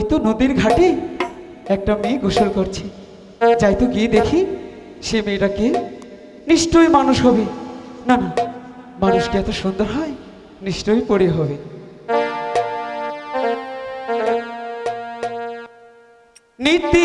ওই তো নদীর ঘাটে একটা মেয়ে গোসল করছে। যাই তো গিয়ে দেখি সে মেয়েটা কে? নিশ্চয়ই মানুষ হবে। না না, মানুষ কি এত সুন্দর হয়? নিশ্চয়ই পড়ে হবে। নীতি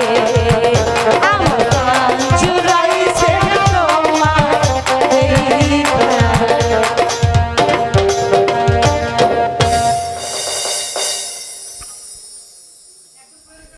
রে